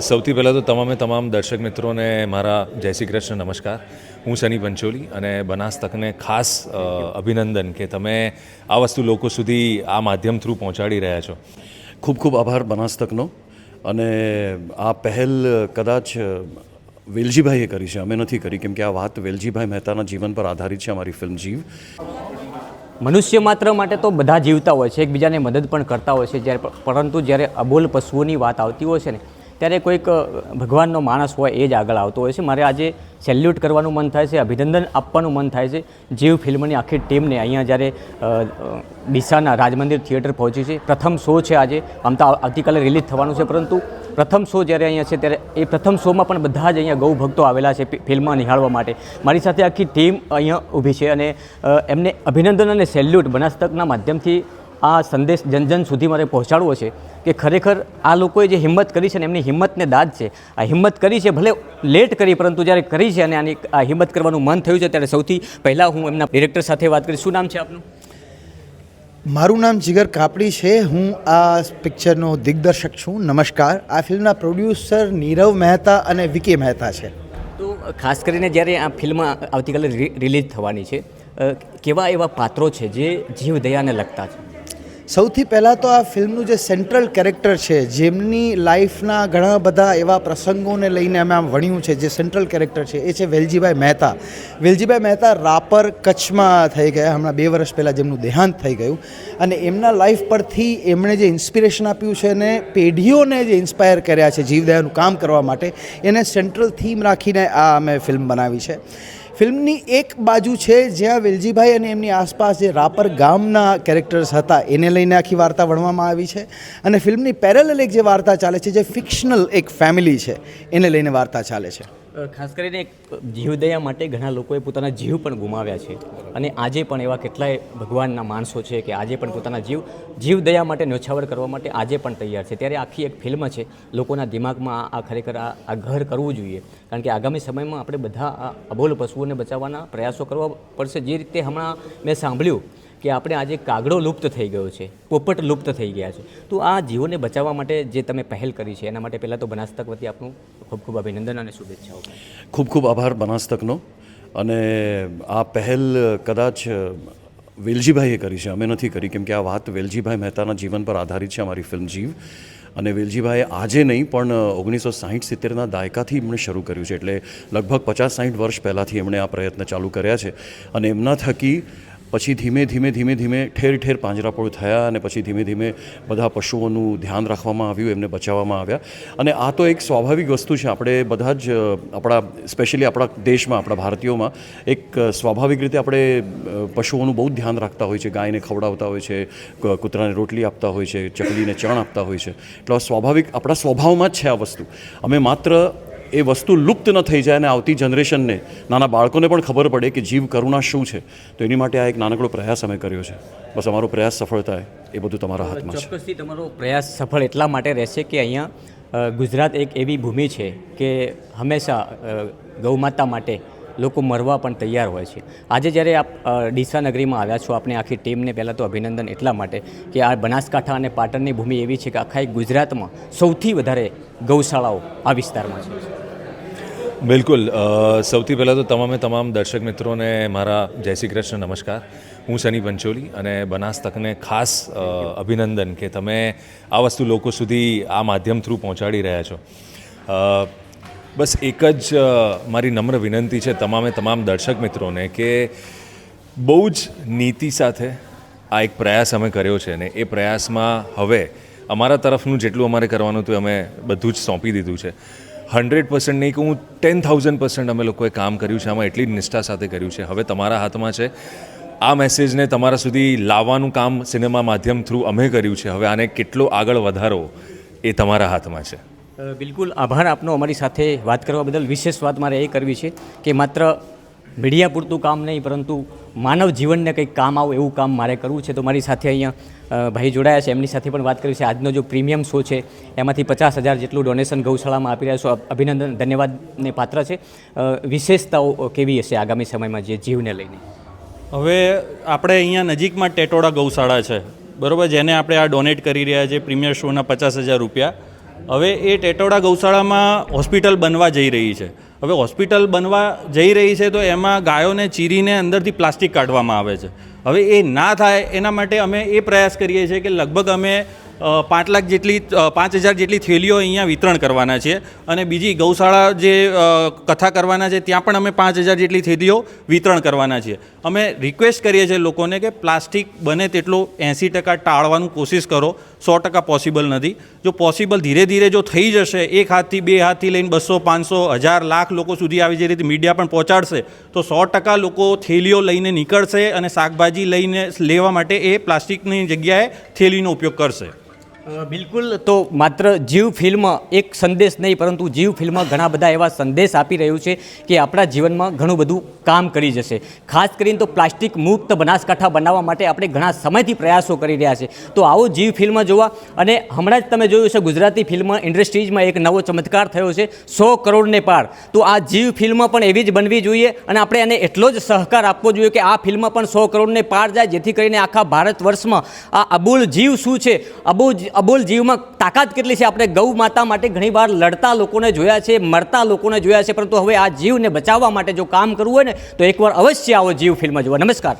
સૌથી પહેલાં તો તમામે તમામ દર્શક મિત્રોને મારા જય શ્રી કૃષ્ણ નમસ્કાર. હું સની પંચોલી અને બનાસ તકને ખાસ અભિનંદન કે તમે આ વસ્તુ લોકો સુધી આ માધ્યમ થ્રુ પહોંચાડી રહ્યા છો. ખૂબ ખૂબ આભાર બનાસતકનો અને આ પહેલ કદાચ વેલજીભાઈએ કરી છે અમે નથી કરી કેમ કે આ વાત વેલજીભાઈ મહેતાના જીવન પર આધારિત છે અમારી ફિલ્મ જીવ. મનુષ્ય માત્ર માટે તો બધા જીવતા હોય છે એકબીજાને મદદ પણ કરતા હોય છે જ્યારે પરંતુ જ્યારે અબોલ પશુઓની વાત આવતી હોય છે ને ત્યારે કોઈક ભગવાનનો માણસ હોય એ જ આગળ આવતો હોય છે. મારે આજે સેલ્યુટ કરવાનું મન થાય છે, અભિનંદન આપવાનું મન થાય છે. જીવ ફિલ્મની આખી ટીમને અહીંયા જ્યારે ડીસાના રાજમંદિર થિયેટર પહોંચી છે. પ્રથમ શો છે આજે. આમ તો આવતીકાલે રિલીઝ થવાનું છે, પરંતુ પ્રથમ શો જ્યારે અહીંયા છે ત્યારે એ પ્રથમ શોમાં પણ બધા જ અહીંયા ગૌ ભક્તો આવેલા છે ફિલ્મ નિહાળવા માટે. મારી સાથે આખી ટીમ અહીંયા ઊભી છે અને એમને અભિનંદન અને સેલ્યુટ બનાસતકના માધ્યમથી આ સંદેશ જન જન સુધી મારે પહોંચાડવો છે કે ખરેખર આ લોકોએ જે હિંમત કરી છે ને એમની હિંમતને દાદ છે. આ હિંમત કરી છે ભલે લેટ કરી પરંતુ જ્યારે કરી છે અને આની આ હિંમત કરવાનું મન થયું છે ત્યારે સૌથી પહેલાં હું એમના ડિરેક્ટર સાથે વાત કરીશ. શું નામ છે આપનું? મારું નામ જીગર કાપડી છે. હું આ પિક્ચરનો દિગ્દર્શક છું. નમસ્કાર. આ ફિલ્મના પ્રોડ્યુસર નીરવ મહેતા અને વિકી મહેતા છે. તો ખાસ કરીને જ્યારે આ ફિલ્મ આવતીકાલે રિ- રિલીઝ થવાની છે કેવા એવા પાત્રો છે જે જીવ દયાને લગતા છે? સૌથી પહેલાં તો આ ફિલ્મનું જે સેન્ટ્રલ કેરેક્ટર છે, જેમની લાઈફના ઘણા બધા એવા પ્રસંગોને લઈને અમે આમ વણ્યું છે, જે સેન્ટ્રલ કેરેક્ટર છે, એ છે વેલજીભાઈ મહેતા. વેલજીભાઈ મહેતા રાપર કચ્છમાં થઈ ગયા, હમણાં બે વર્ષ પહેલાં જેમનું દેહાંત થઈ ગયું. અને એમના લાઈફ પરથી એમણે જે ઇન્સ્પિરેશન આપ્યું છે અને પેઢીઓને જે ઇન્સ્પાયર કર્યા છે જીવદયાનું કામ કરવા માટે, એને સેન્ટ્રલ થીમ રાખીને આ અમે ફિલ્મ બનાવી છે. ફિલ્મની એક બાજુ છે જ્યાં વેલજીભાઈ અને એમની આસપાસ જે રાપર ગામના કેરેક્ટર્સ હતા, એને લઈને આખી વાર્તા વણવામાં આવી છે. અને ફિલ્મની પેરેલલ એક જે વાર્તા ચાલે છે, જે ફિક્શનલ એક ફેમિલી છે, એને લઈને વાર્તા ચાલે છે. ખાસ કરીને એક જીવદયા માટે ઘણા લોકોએ પોતાના જીવ પણ ગુમાવ્યા છે. અને આજે પણ એવા કેટલાય ભગવાનના માણસો છે કે આજે પણ પોતાના જીવ, જીવદયા માટે ન્યોછાવર કરવા માટે આજે પણ તૈયાર છે. ત્યારે આખી એક ફિલ્મ છે, લોકોના દિમાગમાં આ- ખરેખર આ ઘર કરવું જોઈએ. કારણ કે આગામી સમયમાં આપણે બધા આ અબોલ પશુઓને બચાવવાના પ્રયાસો કરવા પડશે જે રીતે હમણાં મેં સાંભળ્યું. કે આપણે આજે કાગડો લુપ્ત થઈ ગયો છે, પોપટ લુપ્ત થઈ ગયા છે. તો આ જીવોને બચાવવા માટે જે તમે પહેલ કરી છે, એના માટે પહેલાં તો બનાસતક વતી આપનું ખૂબ ખૂબ અભિનંદન અને શુભેચ્છાઓ. ખૂબ ખૂબ આભાર બનાસતકનો અને આ પહેલ કદાચ વેલજીભાઈએ કરી છે, અમે નથી કરી, કેમ કે આ વાત વેલજીભાઈ મહેતાના જીવન પર આધારિત છે અમારી ફિલ્મ જીવ. અને વેલજીભાઈએ આજે નહીં, પણ ઓગણીસો સાહીઠ સિત્તેરના દાયકાથી એમણે શરૂ કર્યું છે, એટલે લગભગ પચાસ સાહીઠ વર્ષ પહેલાંથી એમણે આ પ્રયત્ન ચાલુ કર્યા છે. અને એમના થકી પછી ધીમે ધીમે ધીમે ધીમે ઠેર ઠેર પાંજરાપોળ થયા અને પછી ધીમે ધીમે બધા પશુઓનું ધ્યાન રાખવામાં આવ્યું, એમને બચાવવામાં આવ્યા. અને આ તો એક સ્વાભાવિક વસ્તુ છે, આપણે બધા જ આપણા, સ્પેશિયલી આપણા દેશમાં, આપણા ભારતીયોમાં એક સ્વાભાવિક રીતે આપણે પશુઓનું બહુ ધ્યાન રાખતા હોય છે. ગાયને ખવડાવતા હોય છે કૂતરાને રોટલી આપતા હોય છે, ચકલીને ચણ આપતા હોય છે. એટલે સ્વાભાવિક, આપણા સ્વભાવમાં જ છે આ વસ્તુ. અમે માત્ર એ વસ્તુ લુપ્ત ન થઈ જાય અને આવતી જનરેશનને નાના બાળકોને પણ ખબર પડે કે જીવ કરુણા શું છે. તો એની માટે આ એક નાનકડો પ્રયાસ અમે કર્યો છે. બસ અમારો પ્રયાસ સફળ થાય એ બધું તમારા હાથમાં છે. ચોક્કસથી તમારો પ્રયાસ સફળ એટલા માટે રહેશે કે અહીંયા ગુજરાત એક એવી ભૂમિ છે કે હંમેશા ગૌમાતા માટે લોકો મરવા પણ તૈયાર હોય છે. આજે જ્યારે આપ ડીસા નગરીમાં આવ્યા છો આપણે આખી ટીમને પહેલાં તો અભિનંદન એટલા માટે કે આ બનાસકાંઠા અને પાટણની ભૂમિ એવી છે કે આખા એક ગુજરાતમાં સૌથી વધારે ગૌશાળાઓ આ વિસ્તારમાં છે. બિલકુલ. સૌથી પહેલાં તો તમામે તમામ દર્શક મિત્રોને મારા જય શ્રી કૃષ્ણ, નમસ્કાર. હું સની પંચોલી અને બનાસ તકને ખાસ અભિનંદન કે તમે આ વસ્તુ લોકો સુધી આ માધ્યમ થ્રુ પહોંચાડી રહ્યા છો. બસ એક જ મારી નમ્ર વિનંતી છે તમામે તમામ દર્શક મિત્રોને કે બહુ જ નીતિ સાથે આ એક પ્રયાસ અમે કર્યો છે ને એ પ્રયાસમાં હવે અમારા તરફનું જેટલું અમારે કરવાનું હતું અમે બધું જ સોંપી દીધું છે. હંડ્રેડ પર્સન્ટ નહીં કે હું ટેન થાઉઝન્ડ પર્સન્ટ અમે લોકોએ કામ કર્યું છે. આમાં એટલી નિષ્ઠા સાથે કર્યું છે. હવે તમારા હાથમાં છે. આ મેસેજને તમારા સુધી લાવવાનું કામ સિનેમા માધ્યમ થ્રુ અમે કર્યું છે. હવે આને કેટલો આગળ વધારો એ તમારા હાથમાં છે. બિલકુલ આભાર આપનો અમારી સાથે વાત કરવા બદલ. વિશેષ વાત મારે એ કરવી છે કે માત્ર મીડિયા પૂરતું કામ નહીં, પરંતુ માનવ જીવનને કંઈક કામ આવું એવું કામ મારે કરવું છે. તો મારી સાથે અહીંયા ભાઈ જોડાયા છે. એમની સાથે પણ વાત કરી છે. આજનો જો પ્રીમિયમ શો છે, એમાંથી પચાસ હજાર જેટલું ડોનેશન ગૌશાળામાં આપી રહ્યા છો. અભ- અભિનંદન ધન્યવાદને પાત્ર છે. વિશેષતાઓ કેવી હશે આગામી સમયમાં જે જીવને લઈને? હવે આપણે અહીંયા નજીકમાં ટેટોડા ગૌશાળા છે. બરાબર? જેને આપણે આ ડોનેટ કરી રહ્યા છે પ્રીમિયર શોના પચાસ હજાર રૂપિયા. હવે એ ટેટોડા ગૌશાળામાં હોસ્પિટલ બનવા જઈ રહી છે. હવે હોસ્પિટલ બનવા જઈ રહી છે તો એમાં ગાયોને ચીરીને અંદરથી પ્લાસ્ટિક કાઢવામાં આવે છે. હવે એ ના થાય એના માટે અમે એ પ્રયાસ કરીએ છીએ કે લગભગ અમે પાંચ લાખ જેટલી પાંચ હજાર જેટલી થેલીઓ અહીંયા વિતરણ કરવાના છે અને બીજી ગૌશાળા જે કથા કરવાના છે ત્યાં પણ અમે પાંચ હજાર જેટલી થેલીઓ વિતરણ કરવાના છીએ અમે રિક્વેસ્ટ કરીએ છીએ લોકોને કે પ્લાસ્ટિક બને તેટલું એંસી ટકા ટાળવાનું કોશિશ કરો, સો ટકા પોસિબલ નથી. જો પોસિબલ ધીરે ધીરે જો થઈ જશે, એક હાથથી બે હાથથી લઈને બસો, પાંચસો, હજાર લાખ લોકો સુધી આવી જે રીતે મીડિયા પણ પહોંચાડશે, તો સો ટકા લોકો થેલીઓ લઈને નીકળશે અને શાકભાજી લઈને લેવા માટે એ પ્લાસ્ટિકની જગ્યાએ થેલીનો ઉપયોગ કરશે. બિલકુલ, તો માત્ર જીવ ફિલ્મ એક સંદેશ નહીં, પરંતુ જીવ ફિલ્મ ઘણા બધા એવા સંદેશ આપી રહ્યું છે કે આપણા જીવનમાં ઘણું બધું કામ કરી જશે. ખાસ કરીને તો પ્લાસ્ટિક મુક્ત બનાસકાંઠા બનાવવા માટે આપણે ઘણા સમયથી પ્રયાસો કરી રહ્યા છે. તો આવો જીવ ફિલ્મ જોવા, અને હમણાં જ તમે જોયું છે ગુજરાતી ફિલ્મ ઇન્ડસ્ટ્રીઝમાં એક નવો ચમત્કાર થયો છે, સો કરોડને પાર. તો આ જીવ ફિલ્મ પણ એવી જ બનવી જોઈએ, અને આપણે એને એટલો જ સહકાર આપવો જોઈએ કે આ ફિલ્મ પણ સો કરોડને પાર જાય, જેથી કરીને આખા ભારત વર્ષમાં આ અબૂલ જીવ શું છે? અબોલ અબોલ જીવમાં તાકાત કેટલી છે? આપણે ગૌ માતા માટે ઘણીવાર લડતા લોકોને જોયા છે, મરતા લોકોને જોયા છે, પરંતુ હવે આ જીવને બચાવવા માટે જો કામ કરવું હોય ને, તો એકવાર અવશ્ય આવો જીવ ફિલ્મ જોવા. નમસ્કાર.